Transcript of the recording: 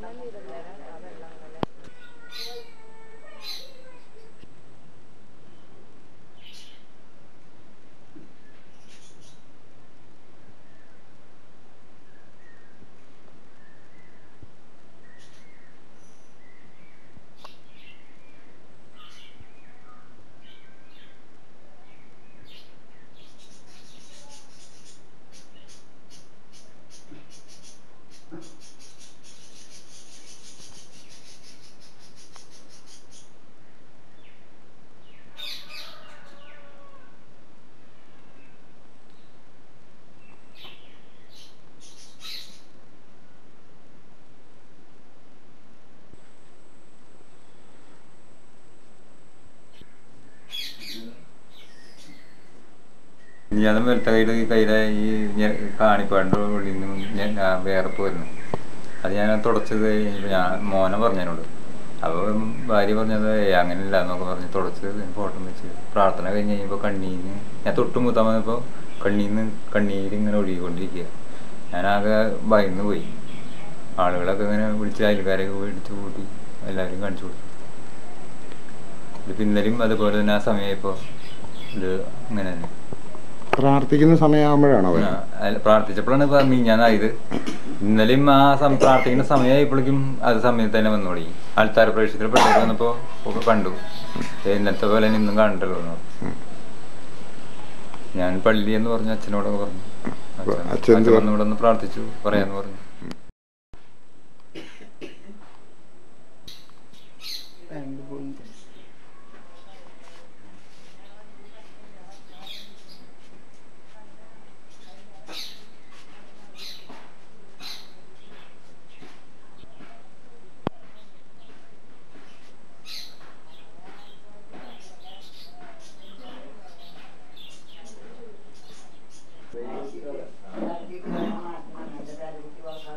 Thank you. ഞാൻ വെളുത്ത കൈയുടെ ഈ കയ്യിലെ ഈ കാണിപ്പാടിന്റെ ഉള്ളിൽ ഞാൻ വേറെ വരുന്നു. അത് ഞാൻ തുടച്ചത് കഴിഞ്ഞപ്പോൾ ഞാൻ മോനെ പറഞ്ഞതിനോട് അപ്പോൾ ഭാര്യ പറഞ്ഞത് "ഏയ് അങ്ങനെയില്ല എന്നൊക്കെ പറഞ്ഞ് തുടച്ച് ഫോട്ടോ വെച്ച് പ്രാർത്ഥന കഴിഞ്ഞ് കഴിയുമ്പോൾ കണ്ണീന്ന് ഞാൻ തൊട്ട് മുത്താൻ വന്നപ്പോൾ കണ്ണീന്ന് കണ്ണീര് ഇങ്ങനെ ഒഴുകിക്കൊണ്ടിരിക്കുക ഞാനാകെ ഭയന്ന് പോയി. ആളുകളൊക്കെ ഇങ്ങനെ വിളിച്ച് അയൽക്കാരെയൊക്കെ വിളിച്ച് കൂട്ടി എല്ലാവരും കാണിച്ചു കൊടുത്തു. ഇത് ഇന്നലെയും അതുപോലെ തന്നെ ആ സമയമായപ്പോൾ ഇത് അങ്ങനെ തന്നെ. പ്രാർത്ഥിക്കുന്ന സമയമാകുമ്പോഴാണോ പ്രാർത്ഥിച്ചപ്പോഴാണ് പറഞ്ഞു ഞാനായത്. ഇന്നലെയും ആ സമയം പ്രാർത്ഥിക്കുന്ന സമയമായപ്പോഴേക്കും അത് സമയത്ത് തന്നെ വന്നു തുടങ്ങി. ആൾത്താര പ്രവേശത്തിൽ വന്നപ്പോ കണ്ടു. ഇന്നത്തെ പോലെ ഇന്നും കണ്ടല്ലോ ഞാൻ പള്ളി എന്ന് പറഞ്ഞു അച്ഛനോടൊക്കെ പറഞ്ഞു. അച്ഛൻ അച്ഛൻ എന്ത് അച്ഛൻ വന്ന് ഇവിടെ ഒന്ന് പ്രാർത്ഥിച്ചു പറയാന്ന് പറഞ്ഞു.